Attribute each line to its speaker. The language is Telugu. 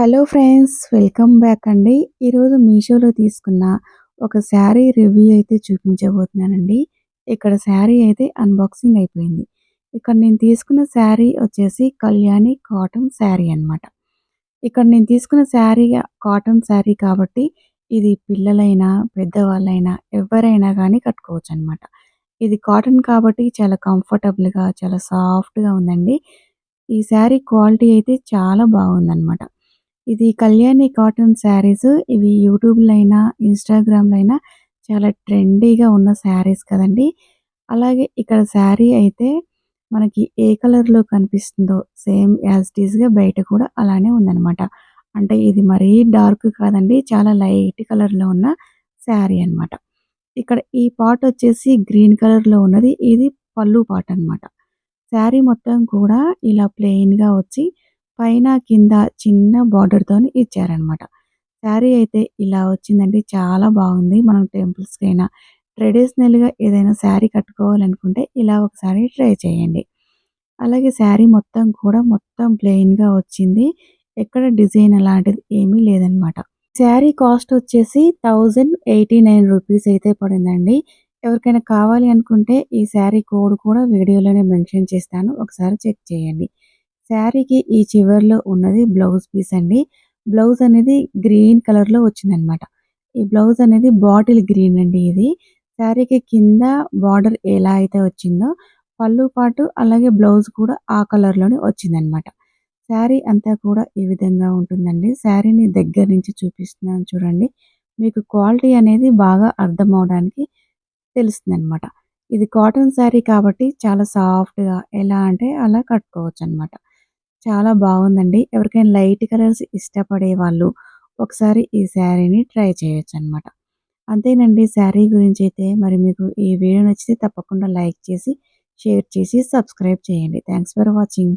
Speaker 1: హలో ఫ్రెండ్స్ వెల్కమ్ బ్యాక్ అండి. ఈరోజు మీషోలో తీసుకున్న ఒక శారీ రివ్యూ అయితే చూపించబోతున్నానండి. ఇక్కడ శారీ అయితే అన్బాక్సింగ్ అయిపోయింది. ఇక్కడ నేను తీసుకున్న శారీ వచ్చేసి కళ్యాణి కాటన్ శారీ అనమాట ఇక్కడ నేను తీసుకున్న శారీ కాటన్ శారీ కాబట్టి ఇది పిల్లలైనా పెద్దవాళ్ళైనా ఎవరైనా కానీ కట్టుకోవచ్చు అనమాట ఇది కాటన్ కాబట్టి చాలా కంఫర్టబుల్గా చాలా సాఫ్ట్గా ఉందండి. ఈ శారీ క్వాలిటీ అయితే చాలా బాగుందన్నమాట. ఇది కళ్యాణి కాటన్ శారీస్. ఇవి యూట్యూబ్లో అయినా ఇన్స్టాగ్రామ్లో అయినా చాలా ట్రెండీగా ఉన్న శారీస్ కదండి. అలాగే ఇక్కడ శారీ అయితే మనకి ఏ కలర్లో కనిపిస్తుందో సేమ్ యాజ్ టీజ్గా బయట కూడా అలానే ఉందన్నమాట. అంటే ఇది మరీ డార్క్ కాదండి చాలా లైట్ కలర్లో ఉన్న శారీ అనమాట ఇక్కడ ఈ పార్ట్ వచ్చేసి గ్రీన్ కలర్లో ఉన్నది. ఇది పళ్ళు పార్ట్ అనమాట శారీ మొత్తం కూడా ఇలా ప్లెయిన్గా వచ్చి పైన కింద చిన్న బార్డర్ తోని ఇచ్చారనమాట. శారీ అయితే ఇలా వచ్చిందండి. చాలా బాగుంది. మనం టెంపుల్స్ కైనా ట్రెడిషనల్ ట్రెడిషనల్‌గా ఏదైనా శారీ కట్టుకోవాలనుకుంటే ఇలా ఒకసారి ట్రై చేయండి. అలాగే శారీ మొత్తం కూడా మొత్తం ప్లెయిన్గా వచ్చింది. ఎక్కడ డిజైన్ అలాంటిది ఏమీ లేదనమాట. శారీ కాస్ట్ వచ్చేసి థౌజండ్ ఎయిటీ నైన్ రూపీస్ అయితే పడిందండి. ఎవరికైనా కావాలి అనుకుంటే ఈ శారీ కోడ్ కూడా వీడియోలోనే మెన్షన్ చేస్తాను. ఒకసారి చెక్ చేయండి. శారీకి ఈ చివర్లో ఉన్నది బ్లౌజ్ పీస్ అండి. బ్లౌజ్ అనేది గ్రీన్ కలర్లో వచ్చిందనమాట. ఈ బ్లౌజ్ అనేది బాటిల్ గ్రీన్ అండి ఇది. శారీకి కింద బార్డర్ ఎలా అయితే వచ్చిందో పళ్ళు పాటు అలాగే బ్లౌజ్ కూడా ఆ కలర్లోనే వచ్చిందనమాట. శారీ అంతా కూడా ఈ విధంగా ఉంటుందండి. శారీని దగ్గర నుంచి చూపిస్తున్నాను చూడండి. మీకు క్వాలిటీ అనేది బాగా అర్థం అవడానికి తెలుస్తుంది అనమాట ఇది కాటన్ శారీ కాబట్టి చాలా సాఫ్ట్గా ఎలా అంటే అలా కట్టుకోవచ్చు అనమాట చాలా బాగుందండి. ఎవరికైనా లైట్ కలర్స్ ఇష్టపడే వాళ్ళు ఒకసారి ఈ శారీని ట్రై చేయొచ్చు అనమాట అంతేనండి. శారీ గురించి అయితే మరి మీకు ఈ వీడియో నచ్చితే తప్పకుండా లైక్ చేసి షేర్ చేసి సబ్స్క్రైబ్ చేయండి. Thanks for watching.